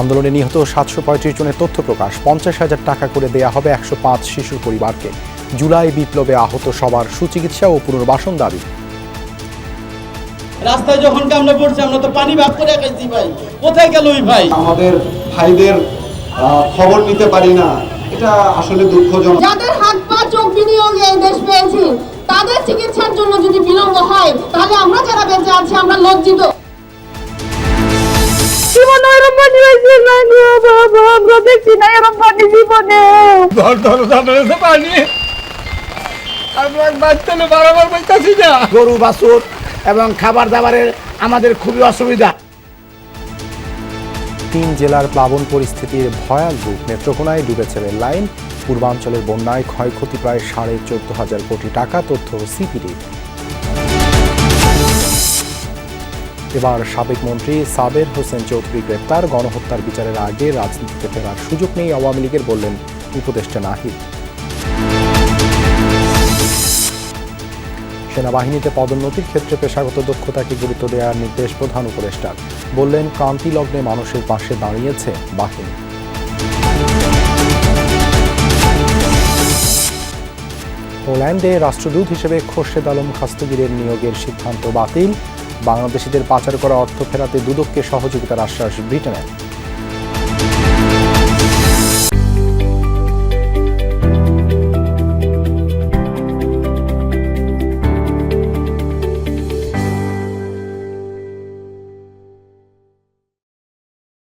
আন্দোলনে নিহত সাতশো পঁয়ত্রিশ জনের তথ্য প্রকাশ। পঞ্চাশ হাজার টাকা করে দেয়া হবে একশো পাঁচ শিশুর পরিবারকে। জুলাই বিপ্লবে আহত সবার সুচিকিৎসা ও পুনর্বাসন দাবি। রাস্তায় যখন কামড়ে পড়ছে আমরা তো পানি ভাগ করে খাইছি ভাই। কোথায় গেল ওই ভাই? আমাদের ভাইদের খবর নিতে পারি না। এটা আসলে দুঃখজনক। যাদের হাত পা চোখ বিনিয়োগে এই দেশ পেয়েছি তাদের চিকিৎসার জন্য যদি বিলম্ব হয় তাহলে আমরা যারা বেঁচে আছি আমরা লজ্জিত। গরু বাছুর এবং খাবার দাবারের আমাদের খুবই অসুবিধা তিন জেলার প্লাবন পরিস্থিতির ভয়াল রূপ নেত্রকোনায় ডুবেছে রেল লাইন। পূর্বাঞ্চলের বন্যায় ক্ষয়ক্ষতি প্রায় সাড়ে চোদ্দ হাজার কোটি টাকা তথ্য সিপিডি। এবার সাবেক মন্ত্রী সাবের হোসেন চৌধুরী গ্রেপ্তার। গণহত্যার বিচারের আগে রাজনীতিতে ফেরার সুযোগ নেই আওয়ামী লীগের বললেন উপদেষ্টা নাহিদ। সেনাবাহিনীতে পদোন্নতির ক্ষেত্রে পেশাগত দক্ষতাকে গুরুত্ব দেওয়ার নির্দেশ প্রধান উপদেষ্টার। বললেন, ক্রান্তি লগ্নে মানুষের পাশে দাঁড়িয়েছে বাহিনী। পোল্যান্ডে রাষ্ট্রদূত হিসেবে খোরশেদ আলম খাস্তগিরের নিয়োগের সিদ্ধান্ত বাতিল। বাংলাদেশিদের পাচার করা অর্থ ফেরাতে দুদককে সহযোগিতার আশ্বাস ব্রিটেনের।